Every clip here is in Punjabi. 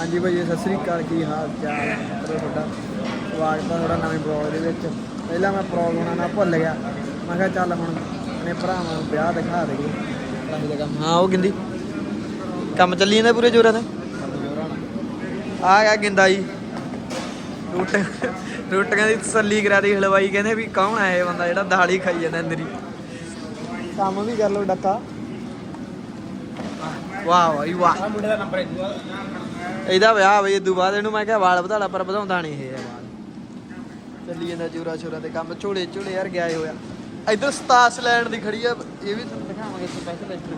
ਹਾਂਜੀ ਭਾਈ ਸਤਿ ਸ੍ਰੀ ਅਕਾਲ ਕੀ ਹਾਲ ਚਾਲ ਹੈ? ਤੁਹਾਡਾ ਸਵਾਗਤ ਹੈ ਤੁਹਾਡਾ ਨਵੇਂ ਬਲੌਗ ਦੇ ਵਿੱਚ। ਪਹਿਲਾਂ ਮੈਂ ਬਲੌਗ ਬਣਾਉਣਾ ਭੁੱਲ ਗਿਆ। ਮੈਂ ਕਿਹਾ ਚੱਲ ਹੁਣ ਆਪਣੇ ਭਰਾਵਾਂ ਨੂੰ ਵਿਆਹ ਦਿਖਾ ਦੇਈਏ। ਕਾਹੀ ਦਾ ਕੰਮ। ਹਾਂ ਉਹ ਗਿੰਦੀ। ਕੰਮ ਚੱਲੀ ਜਾਂਦਾ ਪੂਰੇ ਜੋਰਾਂ ਤੇ ਆ ਗਿਆ ਗਿੰਦਾ ਜੀ ਰੋਟ ਰੋਟੀਆਂ ਦੀ ਤਸੱਲੀ ਕਰਾ ਦੀ ਹਲਵਾਈ। ਕਹਿੰਦੇ ਵੀ ਕੌਣ ਹੈ ਇਹ ਬੰਦਾ ਜਿਹੜਾ ਹੀ ਖਾਈ ਜਾਂਦਾ ਅੰਦਰ? ਹੀ ਕੰਮ ਵੀ ਕਰ ਲੋ ਡੱਕਾ। ਵਾਹ ਵਾਹ ਵਾਹ। ਮੁੰਡੇ ਦਾ ਨੰਬਰ ਹੈ ਇਹਦਾ ਵਿਆਹ ਬਈ ਇਦੋਂ ਬਾਅਦ ਇਹਨੂੰ ਮੈਂ ਕਿਹਾ ਵਾਲ ਵਧਾ ਲਾ ਪਰ ਵਧਾਉਂਦਾ ਨਹੀਂ ਇਹ ਵਾਲ। ਚੱਲੀ ਜਾਂਦਾ ਚੋਰਾ ਚੋਰਾ ਤੇ ਕੰਮ ਝੋਲੇ ਝੋਲੇ ਯਾਰ ਗਿਆ ਹੋਇਆ। ਇਧਰ ਸਤਾਸ ਲੈਂਡ ਦੀ ਖੜੀ ਆ ਇਹ ਵੀ ਤੁਹਾਨੂੰ ਦਿਖਾਵਾਂਗੇ ਸਪੈਸ਼ਲ ਐਕਟਰ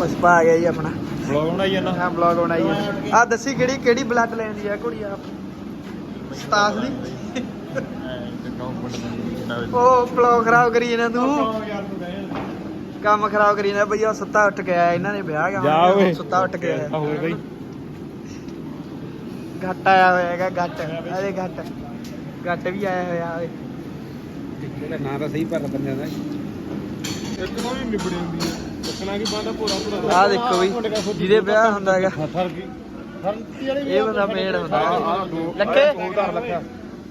ਪਸਪਾ ਆ ਗਿਆ ਜੀ ਆਪਣਾ। ਬਲੌਗ ਬਣਾਈ ਜਾਂਦਾ। ਹਾਂ ਬਲੌਗ ਬਣਾਈ ਆ। ਆ। ਦੱਸੀ ਕਿਹੜੀ ਕਿਹੜੀ ਬਲੱਡ ਲੈਣ ਦੀ ਆ ਕੁੜੀ ਆ ਸਤਾਸ ਦੀ? ਉਹ ਬਲੌਗ ਖਰਾਬ ਕਰੀ ਇਹਨਾਂ ਤੂੰ। ਕੰਮ ਖਰਾਬ ਕਰੀ ਨਾ ਬਈ ਉਹ ਸੁੱਤਾ ਉੱਠ ਕੇ ਆਇਆ ਇਹਨਾਂ ਨੇ ਵਿਆਹ ਗਾ ਸੁੱਤਾ ਉੱਠ ਕੇ ਆਇਆ। ਹੋਰ ਬਈ ਘੱਟ ਆਇਆ ਹੋਇਆਗਾ ਘੱਟ। ਅਰੇ ਘੱਟ। ਘੱਟ ਵੀ ਆਇਆ ਹੋਇਆ ਓਏ। ਇਹਦਾ ਨਾਂ ਤਾਂ ਸਹੀ ਪਰ ਬੰਦਿਆਂ ਦਾ। ਇੱਕ ਵੀ ਨਿਬੜੀ ਹੁੰਦੀ ਹੈ ਚੱਕਣਾ ਕੀ ਬਾਂਦਾ ਪੂਰਾ ਪੂਰਾ ਆਹ ਦੇਖੋ ਬਈ ਜਿਹਦੇ ਵਿਆਹ ਹੁੰਦਾ ਹੈਗਾ। ਫਰ ਗਈ ਫਰਤੀ ਵਾਲੀ ਇਹ ਬੰਦਾ ਮੇੜ ਹੁੰਦਾ। ਹੈ। ਲੱਖੇ?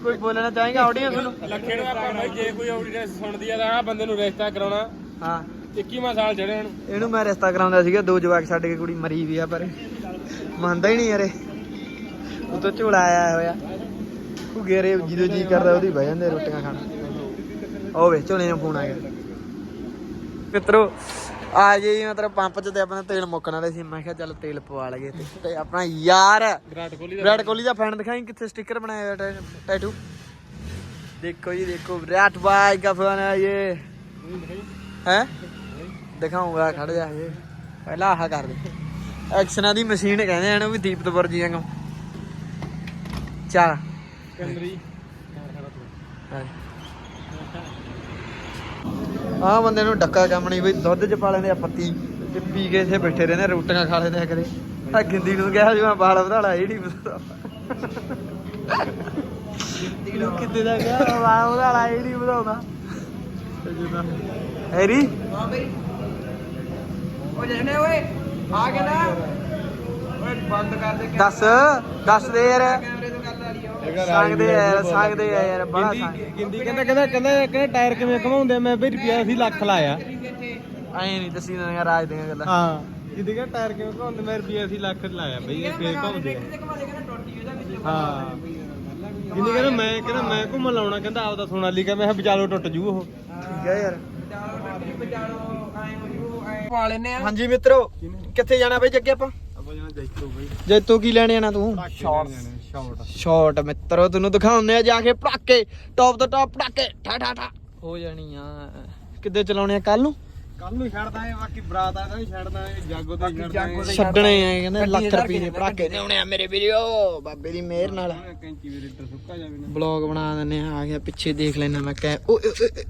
ਕੋਈ ਬੋਲਣਾ ਚਾਹੇਗਾ ਆਡੀਅੰਸ ਨੂੰ? ਲੱਖੇ ਨੂੰ ਆਪਾਂ ਜੇ ਕੋਈ ਆਡੀਅੰਸ ਸੁਣਦੀ ਆ ਤਾਂ ਆਹ ਬੰਦੇ ਨੂੰ ਰਿਸ਼ਤਾ ਕਰਾਉਣਾ। ਹਾਂ। 21ਵਾਂ ਸਾਲ ਚੜ੍ਹੇ ਹੁਣ। ਇਹਨੂੰ ਮੈਂ ਰਿਸ਼ਤਾ ਕਰਾਉਂਦਾ ਸੀਗਾ ਦੋ ਜਵਾਕ ਛੱਡ ਕੇ ਕੁੜੀ ਮਰੀ ਵੀ ਆ ਪਰ ਮੰਨਦਾ ਹੀ ਨਹੀਂ ਯਾਰੇ ਉਹ ਤੋਂ ਝੋਲਾ ਆਇਆ ਹੋਇਆ। ਘੁਗੇ ਰੇ ਜਿਹਦੇ ਜੀ ਕਰਦਾ ਉਹਦੀ ਬਹਿ ਜਾਂਦੇ ਰੋਟੀਆਂ ਖਾਣ। ਉਹ ਵੇ ਝੋਲੇ ਨੂੰ ਫੋਨ ਆ ਗਿਆ। ਮਿੱਤਰੋ ਆ ਜੇ ਮਤਲਬ ਪੰਪ 'ਚ ਤੇ ਆਪਣਾ ਤੇਲ ਮੁੱਕਣ ਵਾਲੇ ਸੀ ਮੈਂ ਕਿਹਾ ਚੱਲ ਤੇਲ ਪਵਾ ਲਗੇ ਤੇ। ਆਪਣਾ ਯਾਰ ਵਿਰਾਟ ਕੋਹਲੀ ਵਿਰਾਟ ਕੋਹਲੀ ਦਾ ਫੈਨ ਦਿਖਾਈ ਕਿੱਥੇ ਸਟicker ਬਣਾਇਆ ਹੋਇਆ ਟੈਟੂ। ਦੇਖੋ ਜੀ ਦੇਖੋ ਵਿਰਾਟ ਭਾਈ ਦਾ ਫੈਨ ਹੈ ਇਹ ਹੈ? ਦਿਖਾਉਂਗਾ ਖੜ ਜਾ। ਇਹ ਪਹਿਲਾਂ ਆਹ ਕਰ ਦੇ। ਐਕਸ਼ਨਾਂ ਦੀ ਮਸ਼ੀਨ ਕਹਿੰਦੇ ਇਹਨੂੰ ਵੀ ਦੀਪਤਪੁਰ ਜੀ ਵਾਂਗੂ। ਚੱਲ। ਕੰਦਰੀ। ਆਹ ਬੰਦੇ ਨੂੰ ਡੱਕਾ ਕੰਮ ਨਹੀਂ ਬਈ ਦੁੱਧ ਚ ਪਾ ਲੈਂਦੇ ਆ ਪੱਤੀ ਤੇ ਪੀ ਕੇ ਇੱਥੇ ਬੈਠੇ ਰਹਿੰਦੇ ਰੋਟੀਆਂ ਖਾ ਲੈਂਦੇ ਆ ਕਰੇ ਆ ਗਿੰਦੀ ਨੂੰ ਕਿਹਾ ਜੀ ਮੈਂ ਬਾਲ ਵਧਾ ਲਾ ਇਹ ਨਹੀਂ ਵਧਾ ਇਹਨੂੰ ਕਿੱਦੇ ਦਾ ਕਿਹਾ ਬਾਲ ਵਧਾ ਲਾ ਇਹ ਨਹੀਂ ਵਧਾਉਂਦਾ ਹੈਰੀ? ਹਾਂ ਬਈ। ਉਹ ਜਣੇ ਓਏ ਆ ਗਿਆ ਨਾ। ਓਏ ਬੰਦ ਕਰ ਦੇ ਦੱਸ ਦੱਸ ਦੇ ਯਾਰ। ਸੰਗਦੇ ਆ। ਯਾਰ ਸੰਗਦੇ ਆ ਯਾਰ ਬੜਾ ਗਿੰਦੀ ਕਹਿੰਦਾ ਕਹਿੰਦਾ ਕਹਿੰਦਾ ਕਹਿੰਦਾ ਟਾਇਰ ਕਿਵੇਂ ਘਮਾਉਂਦੇ ਆ? ਮੈਂ ਵੀ ਰੁਪਿਆ ਸੀ ਲੱਖ ਲਾਇਆ। ਐ ਨਹੀਂ ਦੱਸੀ ਨਾ ਰਾਜ ਦੀਆਂ ਗੱਲਾਂ। ਹਾਂ ਗਿੰਦੀ ਕਹਿੰਦਾ ਟਾਇਰ ਕਿਵੇਂ ਘਮਾਉਂਦੇ? ਮੈਂ ਰੁਪਿਆ ਸੀ ਲੱਖ ਲਾਇਆ ਬਈ ਇਹ ਫੇਰ ਘੁੰਮਦੇ ਆ ਹਾਂ। ਗਿੰਦੀ ਕਹਿੰਦਾ ਮੈਂ ਕਹਿੰਦਾ ਮੈਂ ਘੁੰਮਣ ਲਾਉਣਾ ਕਹਿੰਦਾ ਆਪਦਾ ਸੋਨਾਲੀਕਾ ਮੈਂ ਕਿਹਾ ਵਿਚਾਲੋ ਟੁੱਟ ਜੂ ਉਹ। ਠੀਕ ਹੈ ਯਾਰ। ਪਾ ਲੈਨੇ ਆ। ਹਾਂਜੀ ਮਿੱਤਰੋ ਕਿੱਥੇ ਜਾਣਾ ਬਈ ਜੱਗੇ ਆਪਾਂ? ਆਪਾਂ ਜਣਾ ਬਈ। ਤੂੰ ਕੀ ਲੈਣ ਜਾਣਾ ਤੂੰ? ਸ਼ਾਰਟ ਸ਼ਾਰਟ ਸ਼ਾਰਟ ਮਿੱਤਰੋ ਤੈਨੂੰ ਦਿਖਾਉਂਦੇ ਆ ਜਾ ਕੇ ਪੜਾਕੇ ਟੌਪ ਤੋਂ ਟੌਪ ਪੜਾਕੇ ਠਾ ਠਾ ਠਾ। ਹੋ ਜਾਣੀ ਆ। ਕਿੱਦੇ ਚਲਾਉਣੇ ਆ? ਕੱਲ ਨੂੰ? ਕੱਲ ਨੂੰ ਛੱਡਦਾ ਏ ਬਾਕੀ ਬਰਾਤ ਆ ਵੀ ਛੱਡਦਾ ਏ ਜਾਗੋ ਤੇ ਛੱਡਦਾ ਛੱਡਣੇ ਆ ਕਹਿੰਦੇ ਲੱਖ ਰੁਪਏ ਦੇ ਪੜਾਕੇ ਲਿਆਉਣੇ ਆ ਮੇਰੇ ਵੀਡੀਓ ਬਾਬੇ ਦੀ ਮਿਹਰ ਨਾਲ। ਕੈਂਚੀ ਵੀ ਰੇਟਰ ਸੁੱਕਾ ਜਾਵੇ ਨਾ। ਬਲੌਗ ਬਣਾ ਦਿੰਨੇ ਆ ਆ ਗਿਆ ਪਿੱਛੇ ਦੇਖ ਲੈਣਾ ਮੈਂ ਕਹਿ ਓਏ ਓਏ ਓਏ।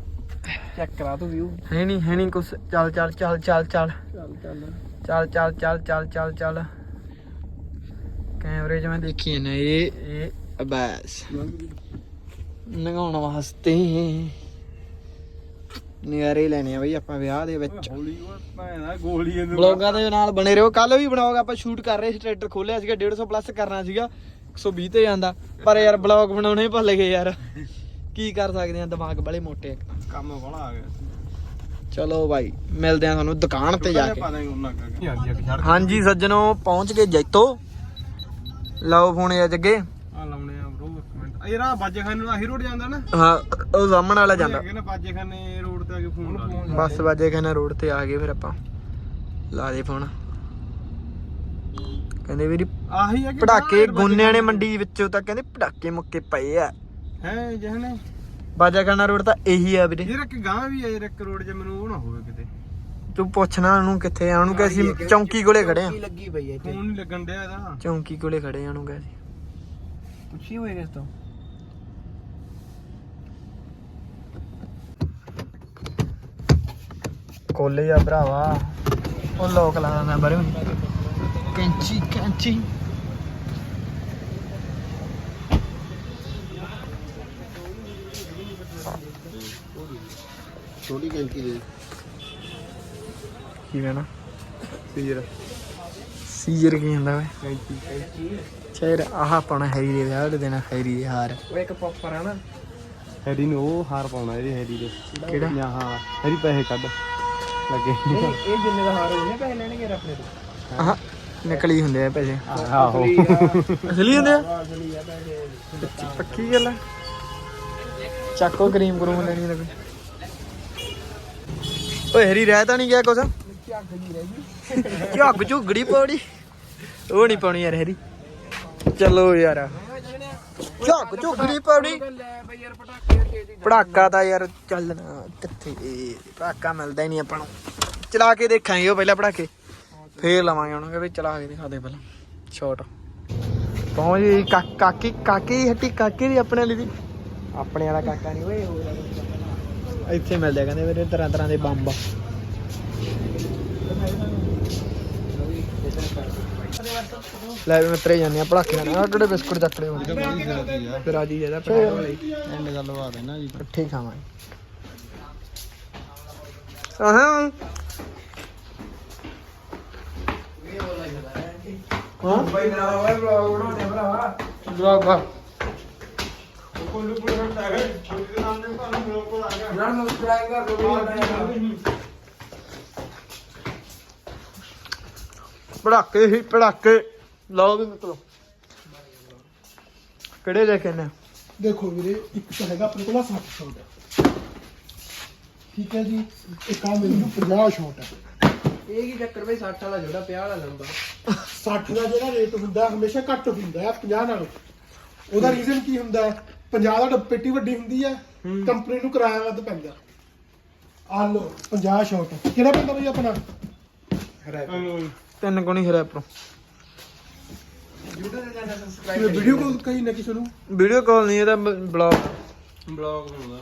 ਚੈੱਕ ਕਰਾ ਤੂੰ ਵਿਊ ਹੈ ਨਹੀਂ ਹੈ ਨਹੀਂ ਕੁਛ। ਚੱਲ ਚੱਲ ਚੱਲ ਚੱਲ ਚੱਲ। ਚੱਲ ਚੱਲ। ਚੱਲ ਚੱਲ ਚੱਲ ਚੱਲ ਚੱਲ ਚੱਲ। ਕੈਮਰੇ 'ਚ ਮੈਂ ਦੇਖੀ ਨਾ ਇਹ। ਇਹ ਬਸ ਨਗਾਉਣ ਵਾਸਤੇ। ਨਿਆਰੇ ਲੈਣੇ ਆ ਬਈ ਆਪਾਂ ਵਿਆਹ ਦੇ ਵਿੱਚ। ਹੌਲੀ ਓਏ ਭੈਣਾ ਗੋਲੀ ਇਹਨੂੰ ਬਲੌਗਾਂ ਦੇ ਨਾਲ ਬਣੇ ਰਹੋ। ਕੱਲ ਵੀ ਬਲੌਗ ਆਪਾਂ ਸ਼ੂਟ ਕਰ ਰਹੇ ਸੀ ਟਰੈਕਟਰ ਖੋਲਿਆ ਸੀਗਾ 150 ਪਲੱਸ ਕਰਨਾ ਸੀਗਾ। 120 ਤੇ ਜਾਂਦਾ। ਪਰ ਯਾਰ ਬਲੌਗ ਬਣਾਉਣੇ ਭੁੱਲ ਗਏ ਯਾਰ। ਕੀ ਕਰ ਸਕਦੇ ਆ ਦਿਮਾਗ ਬੜੇ ਮੋਟੇ? ਆ ਕੰਮ ਬੜਾ ਆ ਗਿਆ। ਚਲੋ ਬਾਈ ਮਿਲਦੇ ਆ ਤੁਹਾਨੂੰ ਦੁਕਾਨ ਤੇ ਜਾ ਕੇ। ਉਹਨਾਂ ਹਾਂਜੀ ਸੱਜਣੋ ਪਹੁੰਚ ਗਏ ਜੈਤੋ। ਲਓ ਫੋਨ ਆ ਜੱਗੇ। ਆ ਲਾਉਣੇ ਆ ਬ్రో ਇੱਕ ਮਿੰਟ। ਇਹ ਬਾਜੇ ਖਾਨੇ ਨੂੰ ਆਹੀ ਰੋਡ ਜਾਂਦਾ ਨਾ? ਹਾਂ ਉਹ ਸਾਹਮਣੇ ਵਾਲਾ ਜਾਂਦਾ। ਕਹਿੰਦਾ ਬਾਜੇ ਖਾਨੇ ਰੋਡ ਤੇ ਆ ਕੇ ਫੋਨ ਲਾ ਲਈ। ਬੱਸ ਵਾਜੇ ਕਹਿੰਦਾ ਰੋਡ ਤੇ ਆ ਗਏ ਫਿਰ ਆਪਾਂ। ਲਾ ਦੇ ਫੋਨ। ਕਹਿੰਦੇ ਵੀਰੀ ਆਹੀ ਆ ਕਿ ਪੜਾਕੇ ਗੋਨਿਆਂ ਨੇ ਮੰਡੀ ਵਿੱਚੋਂ ਤਾਂ ਕਹਿੰਦੇ ਪੜਾਕੇ ਮੁੱਕੇ ਪਏ ਆ। ਹੈ ਜਹਨੇ? ਬਾਜਾ ਖਾਨਾ ਰੋਡ ਤਾਂ ਇਹੀ ਆ ਵੀਰੇ। ਇਹ ਇੱਕ ਗਾਂ ਵੀ ਆ ਇਹ ਇੱਕ ਰੋਡ ਜੇ ਮੈਨੂੰ ਉਹ ਨਾ ਹੋਵੇ ਕਿਤੇ। ਤੂੰ ਪੁੱਛਣਾ ਉਹਨੂੰ ਕਿੱਥੇ ਆ ਉਹਨੂੰ ਕਹੇ ਅਸੀਂ ਚੌਂਕੀ ਕੋਲੇ ਖੜੇ ਆ। ਲੱਗੀ ਪਈ ਫੋਨ ਨਹੀਂ ਲੱਗਣ ਡਿਆ ਇਹਦਾ। ਚੌਂਕੀ ਕੋਲੇ ਖੜੇ ਆ ਉਹਨੂੰ ਕਹੇ ਅਸੀਂ ਪੁੱਛੀ ਹੋਏ ਕਿਸ ਤੋਂ? ਕੋਲੇ ਆ ਭਰਾਵਾ। ਉਹ ਲੋਕ ਲਾ ਦਿੰਦਾ ਬਰੇ ਕੈਂਚੀ ਕੈਂਚੀ। ਛੋਟੀ ਕੈਂਚੀ ਦੇ ਕੀ ਕਹਿਣਾ ਸੀਰ ਸੀਜ਼ਰ ਕੀ ਹੁੰਦਾ ਓਏ? ਕੈਂਚੀ ਚੇਰ ਆਹ ਆਪਣਾ ਹੈਰੀ ਦੇ ਵਿਆਹ ਦੇ ਦੇਣਾ ਹੈਰੀ ਦੇ ਹਾਰ। ਉਹ ਇੱਕ ਪੋਪਰ ਆ ਨਾ। ਹੈਰੀ ਨੂੰ ਉਹ ਹਾਰ ਪਾਉਣਾ ਇਹਦੇ ਹੈਰੀ ਦੇ। ਕਿਹੜਾ? ਜਾਂ ਹਾਂ ਹੈਰੀ ਪੈਸੇ ਕੱਢ। ਲੱਗੇ ਇਹ ਜਿੰਨੇ ਦਾ ਹਾਰ ਹੋਣੇ ਪੈਸੇ ਲੈਣਗੇ ਯਾਰ ਆਪਣੇ ਤੋਂ। ਆਹ ਨਕਲੀ ਹੁੰਦੇ ਆ ਪੈਸੇ। ਆਹੋ ਅਸਲੀ ਹੁੰਦੇ ਆ? ਅਸਲੀ ਆ ਪੈਸੇ। ਪੱਕੀ ਗੱਲ ਆ। ਚੱਕੋ ਕਰੀਮ ਕਰੂਮ ਲੈਣੀ ਲੱਗੇ ਓਏ ਹਰੀ, ਰਹਿ ਤਾਂ ਨਹੀਂ ਗਿਆ ਕੁਛ? ਝੱਗ ਜੀ ਰਹਿ ਗਈ ਝੱਗ ਝੁਗੜੀ ਪੌੜੀ ਉਹ ਨਹੀਂ ਪਾਉਣੀ ਯਾਰ ਹਰੀ। ਚਲੋ ਯਾਰ। ਝੱਗ ਝੁਗੜੀ ਪੌੜੀ ਪੜਾਕਾ ਤਾਂ ਯਾਰ ਚੱਲਣਾ ਕਿੱਥੇ? ਪੜਾਕਾ ਮਿਲਦਾ ਹੀ ਨਹੀਂ ਆਪਾਂ ਨੂੰ। ਚਲਾ ਕੇ ਦੇਖਾਂਗੇ ਉਹ ਪਹਿਲਾਂ ਪੜਾਕੇ। ਫੇਰ ਲਵਾਂਗੇ ਉਹਨਾਂ ਕੇ ਚਲਾ ਕੇ ਦਿਖਾ ਦੇ ਪਹਿਲਾਂ। ਸ਼ਾਟ ਪਹੁੰਚ ਗਈ ਕਾਕੀ ਕਾਕੀ ਦੀ ਹੱਟੀ, ਕਾਕੇ ਦੀ ਆਪਣੇ ਵਾਲੀ ਦੀ। ਆਪਣੇ ਵਾਲਾ ਕਾਕਾ ਨਹੀਂ ਓਏ ਹੋਰ ਇੱਥੇ ਮਿਲਦੇ ਆ ਕਹਿੰਦੇ ਵੀਰੇ ਤਰ੍ਹਾਂ ਤਰ੍ਹਾਂ ਦੇ ਬੰਬ ਲੈ ਵੀ ਮਿੱਤਰੇ ਜਾਂਦੇ ਆ ਪੜਾਕੇ ਨਾਲ। ਆਹ ਕਿਹੜੇ ਬਿਸਕੁਟ ਚੱਕੜੇ ਹੋਣੇ? ਫਿਰ ਆ ਜੀ ਇਹਦਾ ਪਟਾਕਾ ਲਈ ਐਂਡ ਗੱਲ ਲਵਾ ਦੇਣਾ ਜੀ। ਇਕੱਠੇ ਹੀ ਖਾਵਾਂਗੇ। ਆਹਾਂ। ਹਾਂ? ਬਈ ਨਾ ਹੋਵੇ ਬਲੌਗ ਬਣਾਉਂਦੇ ਭਰਾਵਾ ਬਲੌਗ ਕੋਲੂ ਪੁਰ ਹਟਾ ਹੈ। ਛੋਟੀ ਦੇ ਨਾਮ ਨੇ ਤੁਹਾਨੂੰ ਬਲੌਗ ਕੋਲ ਆ ਗਿਆ। ਯਾਰ ਸਬਸਕ੍ਰਾਈਬ ਕਰ ਦਿਓ ਪੜਾਕੇ ਹੀ ਪੜਾਕੇ। ਲਓ ਵੀ ਮਿੱਤਰੋ। ਕਿਹੜੇ ਲੈ ਕੇ ਨੇ ਦੇਖੋ ਵੀਰੇ ਇੱਕ ਤਾਂ ਹੈਗਾ ਆਪਣੇ ਕੋਲ 60 ਸ਼ਾਟ ਠੀਕ ਹੈ ਜੀ? ਇੱਕ ਆ ਮੈਨੂੰ 50 ਸ਼ਾਟ ਹੈ। ਇਹ ਕੀ ਚੱਕਰ ਬਈ 60 ਵਾਲਾ ਜਿਹੜਾ 50 ਵਾਲਾ ਲੰਬਾ? 60 ਦਾ ਜਿਹੜਾ ਰੇਟ ਹੁੰਦਾ ਹਮੇਸ਼ਾ ਘੱਟ ਹੁੰਦਾ ਹੈ 50 ਨਾਲੋਂ। ਉਹਦਾ ਰੀਜ਼ਨ ਕੀ ਹੁੰਦਾ ਹੈ? 50 ਦਾ ਡੱਬ- ਪੇਟੀ ਵੱਡੀ ਹੁੰਦੀ ਹੈ। ਕੰਪਨੀ ਨੂੰ ਕਿਰਾਇਆ ਵੱਧ ਪੈਂਦਾ। ਆ ਲੋ 50 ਸ਼ਾਟ ਕਿਹੜਾ ਪੈਂਦਾ ਬਈ ਆਪਣਾ? ਤਿੰਨ ਗੁਣੀ ਹਰੇ ਪ੍ਰੋ YouTube ਤੇ ਚੈਨਲ ਸਬਸਕ੍ਰਾਈਬ ਵੀਡੀਓ ਕਾਲ ਕਹੀ ਨਾ ਕਿਸੇ ਨੂੰ? ਵੀਡੀਓ ਕਾਲ ਨਹੀਂ ਇਹਦਾ ਬਲੌਗ ਬਲੌਗ ਬਣਾਉਂਦਾ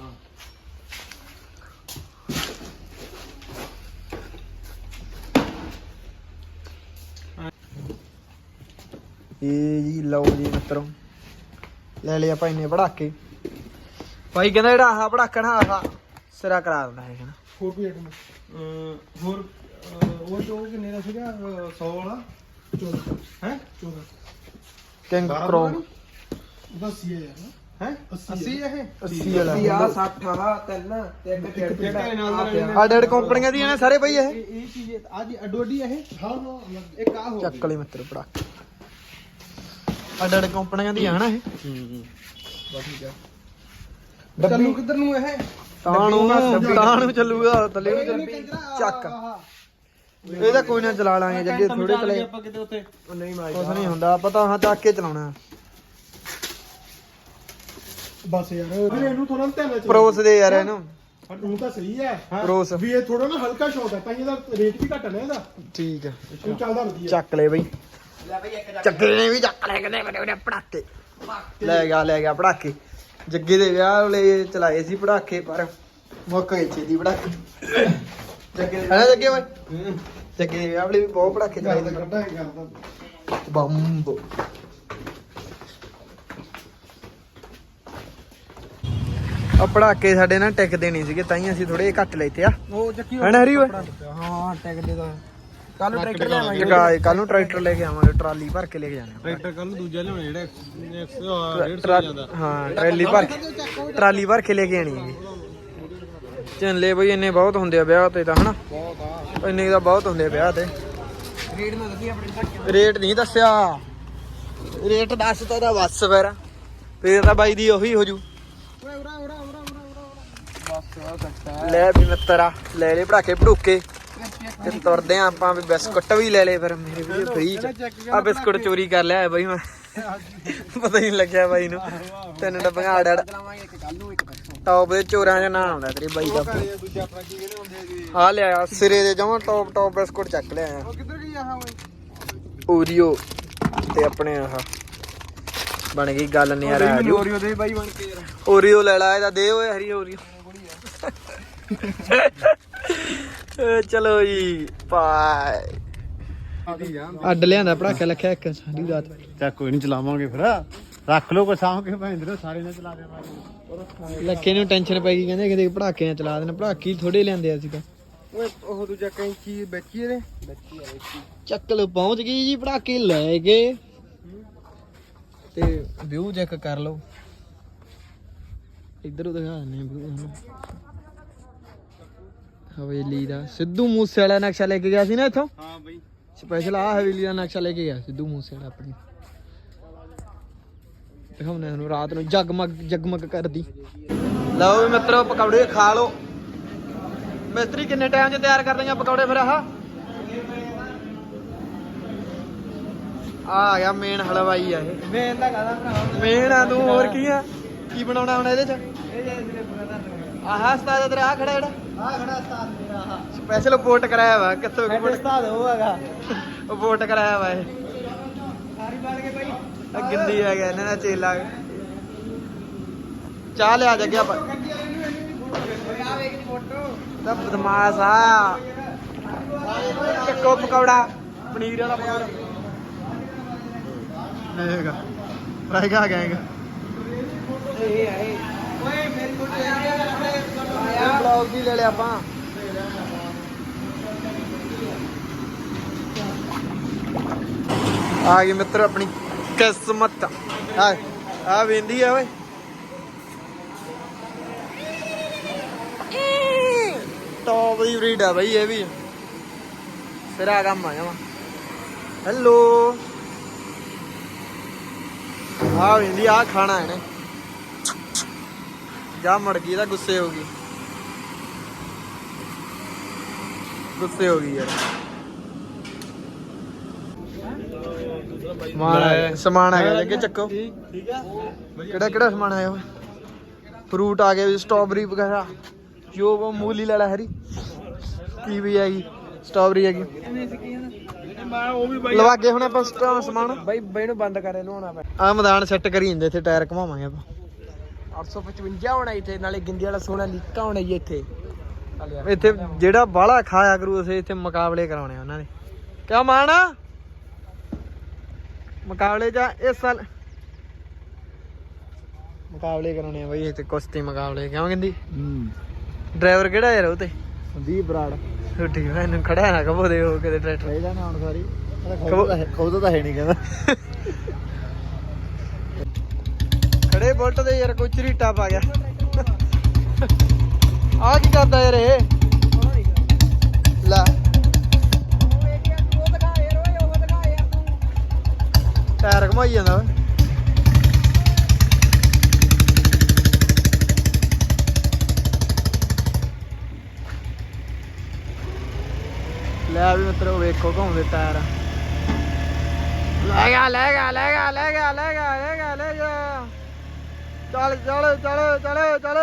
ਇਹ ਜੀ ਲਓ ਜੀ ਮਿੱਤਰੋ। ਲੈ ਲਿਆ ਭਾਈ ਨੇ ਪੜਾਕੇ। ਭਾਈ ਕਹਿੰਦਾ ਜਿਹੜਾ ਆਹ ਪੜਾਕਾ ਨਾ ਆਹ ਸਿਰਾ ਕਰਾ ਦਿੰਦਾ ਹੈ ਕਹਿੰਦਾ। ਹੋਰ ਕੋਈ ਆਈਟਮ ਅਹ ਹੋਰ ਅਹ ਉਹ ਜੋ ਕਿੰਨੇ ਦਾ ਸੀਗਾ? 100 ਵਾਲਾ? 14 ਹੈ? 14 ਕਿੰਗ ਬਾਰਾਂ ਪ੍ਰੋ ਉਹਦਾ ਸੀ ਹੈ ਯਾਰ। ਹੈ? 80 ਇਹ? 80 ਵਾਲਾ ਆ 60 ਆ ਤਿੰਨ ਤੇ ਇੱਕ ਦਾ ਆ ਡੇਢ ਕੰਪਨੀਆਂ ਦੀਆਂ ਨੇ ਸਾਰੇ ਭਾਈ ਇਹ। ਇਹ ਚੀਜ਼ ਅੱਜ ਅੱਡੋ ਅੱਡੀ ਇਹ ਹਾਂ ਹਾਂ ਅਲੱਗ। ਇੱਕ ਆ ਹੋ ਚੱਕ ਲਈ ਮਿੱਤਰ ਪੜਾਕੇ। ਆ ਡੇਢ ਕੰਪਨੀਆਂ ਦੀਆਂ ਹਨਾ ਇਹ? ਚੱਲੂ ਕਿੱਧਰ ਨੂੰ ਇਹ? ਤਾਂ ਨੂੰ ਤਾਂ ਨੂੰ ਚੱਲੂਗਾ ਥੱਲੇ ਨੂੰ ਚੱਲ- ਚੱਕ। ਇਹਦਾ ਕੋਈ ਨਾ ਚਲਾ ਲਾਂਗੇ ਜੱਗੇ ਥੋੜੇ ਚਲੇ ਆਪਾਂ ਕਿਤੇ ਉੱਤੇ ਨਹੀਂ ਮਾਈ ਕੁਛ ਨਹੀਂ ਹੁੰਦਾ ਪਤਾ ਹਾਂ ਚੱਕ ਕੇ ਚਲਾਉਣਾ। ਬਸ ਯਾਰ। ਇਹਨੂੰ ਥੋੜਾ ਧਿਆਨ ਨਾਲ। ਪਰੋਸ ਦੇ ਯਾਰ ਇਹਨੂੰ। ਉਹ ਤਾਂ ਸਹੀ ਹੈ। ਪਰੋਸ। ਵੀ ਇਹ ਥੋੜਾ ਨਾ ਹਲਕਾ ਸ਼ਾਟ ਹੈ ਤਾਂ ਇਹਦਾ ਰੇਟ ਵੀ ਘੱਟ ਹੈ ਨਾ ਇਹਦਾ। ਠੀਕ ਹੈ। ਇਹ ਚੱਲਦਾ ਵਧੀਆ। ਚੱਕ ਲੈ ਬਈ। ਲੈ ਬਈ ਇੱਕ ਚੱਕੇ ਨੇ ਵੀ ਚੱਕ ਲੈ ਕਿਤੇ ਬੜੇ ਬੜੇ ਪੜਾਕੇ। ਲੈ ਗਿਆ ਲੈ ਗਿਆ ਪੜਾਕੇ। ਜੱਗੇ ਦੇ ਵਿਆਹ ਵਾਲੇ ਚਲਾਏ ਸੀ ਪੜਾਕੇ ਪਰ ਮੁੱਕ ਗਏ ਛੇਤੀ ਪੜਾਕੇ। ਜੱਗੇ ਹੈ ਨਾ ਜੱਗੇ ਓਏ ਜੱਗੇ ਦੇ ਵਿਆਹ ਵਾਲੇ ਵੀ ਬਹੁਤ ਪੜਾਕੇ ਚਲਾਏ ਸੀ। ਕੱਢਾ ਹੈ ਕਰਦਾ। ਬੰਬ। ਆ ਪੜਾਕੇ ਸਾਡੇ ਨਾਲ ਟਿਕਦੇ ਨਹੀਂ ਸੀਗੇ ਤਾਂ ਹੀ ਅਸੀਂ ਥੋੜੇ ਘੱਟ ਲੈਤੇ ਆ। ਉਹ ਚੱਕੀ ਹੈ ਨਾ ਹਰੀ ਓਏ ਹਾਂ ਟੈਗ ਦੇ ਦਾ ਕੱਲ ਨੂੰ ਟਰੈਕਟਰ ਲਿਆਵਾਂਗੇ ਟਿਕਾ ਕੱਲ ਨੂੰ ਟਰੈਕਟਰ ਲੈ ਕੇ ਆਵਾਂਗੇ ਟਰਾਲੀ ਭਰ ਕੇ ਲੈ ਕੇ ਜਾਣੇ ਆ ਟਰੈਕਟਰ ਕੱਲ ਨੂੰ ਦੂਜਾ ਲਿਆਉਣਾ ਜਿਹੜਾ 100 150 ਟਰਾ- ਜਾਂਦਾ ਹਾਂ ਟਰਾਲੀ ਭਰ ਕੇ ਟਰਾਲੀ ਭਰ ਕੇ ਲੈ ਕੇ ਆਣੀ ਹੈ ਚੰਲੇ ਬਈ ਇੰਨੇ ਬਹੁਤ ਹੁੰਦੇ ਆ ਵਿਆਹ ਤੇ ਤਾਂ ਹਨਾ ਬਹੁਤ ਆ ਇੰਨੇ ਤਾਂ ਬਹੁਤ ਹੁੰਦੇ ਆ ਵਿਆਹ ਤੇ ਰੇਟ ਨਾ ਦੱਸੀ ਆਪਣੇ ਤੱਕ ਰੇਟ ਨਹੀਂ ਦੱਸਿਆ ਰੇਟ ਦੱਸ ਤਾ ਦਾ ਬਸ ਫਿਰ ਫੇਰ ਤਾਂ ਬਾਈ ਦੀ ਉਹੀ ਹੋ ਜੂ ਬਸ ਆ ਸਕਦਾ ਲੈ ਵੀ ਮਿੱਤਰਾ ਲੈ ਲੈ ਪੜਾਕੇ ਪੜੂਕੇ ਤੇ ਤੁਰਦੇ ਆਂ ਆਪਾਂ ਵੀ ਬਿਸਕੁਟ ਵੀ ਲੈ ਲਏ ਫਿਰ ਮੇਰੇ ਵੀ ਫ੍ਰੀ ਚ। ਆ ਬਿਸਕੁਟ ਚੋਰੀ ਕਰ ਲਿਆ ਬਾਈ ਮੈਂ। ਪਤਾ ਹੀ ਨਹੀਂ ਲੱਗਿਆ ਬਾਈ ਨੂੰ। ਤਿੰਨ ਡੱਬੀਆਂ ਇੱਕ ਪਰਸੋਂ ਟੌਪ ਦੇ ਚੋਰਾਂ ਦੇ ਨਾਂ ਆਉਂਦਾ ਤੇਰੇ ਬਾਈ ਦਾ ਦੂਜਾ ਆਪਣਾ ਕੀ ਕਹਿੰਦੇ ਹੁੰਦੇ ਜੀ ਆ ਲਿਆ ਸਿਰੇ ਦੇ ਜਮਾਂ ਟੌਪ ਟੌਪ ਬਿਸਕੁਟ ਚੱਕ ਲਿਆ ਓਏ ਓਰੀਓ ਤੇ ਆਪਣੇ ਆਹ ਬਣ ਗਈ ਗੱਲ ਨਿਆਰਾ ਆ ਜੂ। ਓਰੀਓ ਦੇ ਬਾਈ ਬਣ ਕੇ ਯਾਰ। ਓਰੀਓ ਲੈ ਲਾ ਇਹਦਾ ਦੇ ਓਏ ਹਰੀ ਓਰੀਓ ਏ, ਚਲੋ ਜੀ ਬਾਏ ਅੱਡ ਲਿਆਂਦਾ ਪੜਾਕਾ ਲੱਖਿਆ ਇੱਕ ਸਾਡੀ ਰਾਤ। ਚੱਕ ਕੋਈ ਨਹੀਂ ਚਲਾਵਾਂਗੇ ਫਿਰ। ਰੱਖ ਲੋ ਕੋਈ ਸਾਂਭ ਕੇ ਭੈਂਦਰੋ ਸਾਰੇ ਨੇ ਚਲਾ ਦੇਵਾਂਗੇ ਲੱਖੇ ਨੂੰ ਟੈਨਸ਼ਨ ਪੈ ਗਈ ਕਹਿੰਦੇ ਕਿਤੇ ਪੜਾਕੇ ਚਲਾ ਦੇਣ ਪੜਾਕੀ ਥੋੜੇ ਲਿਆਂਦੇ ਅਸੀਂ ਤਾਂ। ਓਏ ਉਹ ਦੂਜਾ ਕੈਂਚੀ ਬੱਚੀ ਇਹਦੇ? ਚੱਕ ਲੋ ਪਹੁੰਚ ਗਈ ਜੀ ਪੜਾਕੇ ਲੈ ਕੇ ਤੇ ਵਿਊ ਚੈੱਕ ਕਰ ਲਓ। ਇੱਧਰੋਂ ਦਿਖਾ ਦਿੰਦੇ ਵਿਊ ਤੁਹਾਨੂੰ ਹਵੇਲੀ ਦਾ। ਸਿੱਧੂ ਮੂਸੇ ਵਾਲਾ ਨਕਸ਼ਾ ਲੈ ਕੇ ਗਿਆ ਸੀ ਨਾ ਇੱਥੋਂ? ਹਾਂ ਬਈ। ਸਪੈਸ਼ਲ ਆ ਹਵੇਲੀ ਦਾ ਨਕਸ਼ਾ ਲੈ ਕੇ ਗਿਆ ਸਿੱਧੂ ਮੂਸੇ ਵਾਲਾ ਆਪਣੀ। ਦਿਖਾਉਂਦੇ ਤੁਹਾਨੂੰ ਰਾਤ ਨੂੰ ਜਗਮਗ ਜਗਮਗ ਕਰਦੀ। ਲਓ ਵੀ ਮਿੱਤਰੋ ਪਕੌੜੇ ਖਾ ਲਓ। ਮਿਸਤਰੀ ਕਿੰਨੇ ਟਾਈਮ 'ਚ ਤਿਆਰ ਕਰ ਦੇਗਾ ਪਕੌੜੇ ਫਿਰ ਆਹ? ਆ ਆ ਗਿਆ ਮੇਨ ਹਲਵਾਈ ਆ ਇਹ। ਮੇਨ ਦਾ ਕਾਦਾ ਭਰਾ ਮੇਨ ਆ ਤੂੰ ਹੋਰ ਕੀ ਆ? ਕੀ ਬਣਾਉਣਾ ਹੁਣ ਇਹਦੇ 'ਚ? ਆਹ ਉਸਤਾਦ ਤੇਰਾ ਆ ਖੜਾ ਜਿਹੜਾ। ਆ ਖੜਾ ਸਤਾਨ ਮੇਰਾ ਆ ਸਪੈਸ਼ਲ ਵੋਟ ਕਰਾਇਆ ਵਾ ਕਿੱਥੋਂ ਸਾਡੇ ਉਸਤਾਦ ਉਹ ਹੈਗਾ ਉਹ ਵੋਟ ਕਰਾਇਆ ਵਾ ਇਹ। ਸਾਰੀ ਬਾਲ ਕੇ ਭਾਈ। ਆ ਗਿੰਦੀ ਆ ਗਿਆ ਇਹਨਾਂ ਦਾ ਚੇਲਾ। ਚਾਹ ਲਿਆ ਜੱਗਿਆ ਆ ਵੇਖ ਫੋਟੋ ਤਾਂ ਬਦਮਾਸ਼ ਆ। ਚੱਕੋ ਪਕੌੜਾ ਪਨੀਰ ਵਾਲਾ ਪਕੌੜਾ। ਲੈਗਾ ਫਰਾਈਗਾ ਗੈਂਗਾ ਇਹ ਆਏ ਓਏ ਮੇਰੀ ਫੋਟੋ ਇਹ ਲੈ ਲਿਆ ਆਪਾਂ। ਆ ਗਈ ਮਿੱਤਰ ਆਪਣੀ ਕਿਸਮਤ। ਆ ਆ ਵੇਂਦੀ ਆ ਓਏ। ਟੌਪ ਦੀ ਬਰੀਡ ਆ ਬਈ, ਇਹ ਵੀ। ਸਿਰਾ ਕੰਮ ਆ ਜਾਵਾ। ਹੈਲੋ ਆ ਵੇਂਦੀ, ਆ ਖਾਣਾ ਇਹਨੇ। ਜਾ ਮੜ ਗਈ ਤਾਂ ਗੁੱਸੇ ਹੋ ਗਈ। ਗੁੱਸੇ ਹੋ ਗਈ ਯਾਰ। ਸਮਾਨ ਆ ਗਿਆ ਸਮਾਨ ਆ ਗਿਆ ਅੱਗੇ ਚੱਕੋ। ਠੀਕ ਆ ਕਿਹੜਾ ਕਿਹੜਾ ਸਮਾਨ ਆਇਆ ਫਰੂਟ ਆ ਗਿਆ ਸਟ੍ਰਾਬੇਰੀ ਵਗੈਰਾ। ਜੋ ਉਹ ਮੂਲੀ ਲੈ ਲੈ ਹਰੀ। ਕੀਵੀ ਹੈਗੀ ਸਟ੍ਰਾਬੇਰੀ ਹੈਗੀ। ਵੀ ਲਵਾਗੇ ਹੁਣ ਆਪਾਂ ਸਟਾ- ਸਮਾਨ। ਬਾਈ ਬਾਈ ਨੂੰ ਬੰਦ ਕਰੇ ਲਵਾਉਣਾ ਪੈ ਆ ਮੈਦਾਨ ਸੈੱਟ ਕਰੀ ਜਾਂਦੇ ਇੱਥੇ ਟਾਇਰ ਘਮਾਵਾਂਗੇ ਆਪਾਂ। 855 ਹੋਣਾ ਇੱਥੇ ਨਾਲੇ ਗਿੰਦੀ ਵਾਲਾ ਸੋਨਾ ਲੀਕਾ ਹੋਣਾ ਜੀ ਇੱਥੇ। ਇੱਥੇ ਜਿਹੜਾ ਬਾਹਲਾ ਖਾਇਆ ਕਰੂ ਅਸੀਂ ਇੱਥੇ ਮੁਕਾਬਲੇ ਕਰਾਉਣੇ ਉਹਨਾਂ ਦੇ। ਕਿਆ ਮਾਣ ਮੁਕਾਬਲੇ ਚ ਇਸ ਸਾਲ ਮੁਕਾਬਲੇ ਕਰਾਉਣੇ ਆ ਬਈ ਇੱਥੇ ਕੁਸ਼ਤੀ ਮੁਕਾਬਲੇ ਕਿਉਂ ਕਹਿੰਦੀ? ਹੂੰ। ਡਰਾਈਵਰ ਕਿਹੜਾ ਯਾਰ ਉਹ ਤੇ? ਸੰਦੀਪ ਬਰਾੜ। ਛੁੱਟੀ ਮੈਂ ਇਹਨੂੰ ਖੜਾ ਨਾ ਕਬੋ ਦੇ ਉਹ ਕਿਤੇ ਟਰੈਕਟਰ ਇਹਦਾ ਨਾਮ ਸਾਰੀ। ਖੁਦ- ਤਾਂ ਹੈ ਨਹੀਂ ਕਹਿੰਦਾ। ਖੜੇ ਬੁਲਟ ਦੇ ਯਾਰ ਕੋਈ ਝਰੀਟਾ ਪਾ ਗਿਆ। ਆ ਕੀ ਕਰਦਾ ਯਾਰ ਇਹ? ਲੈ। ਟਾਇਰ ਘਮਾਈ ਜਾਂਦਾ ਓਏ ਲੈ ਵੀ ਮਤਲਬ ਵੇਖੋ ਘੁੰਮਦੇ ਟਾਇਰ। ਲੈ ਗਿਆ ਲੈ ਗਿਆ ਲੈ ਗਿਆ ਲੈ ਗਿਆ ਲੈ ਗਿਆ ਲੈ ਗਿਆ ਲੈ ਗਿਆ। ਚੱਲ ਚੱਲ ਚੱਲ ਚੱਲ ਚੱਲ।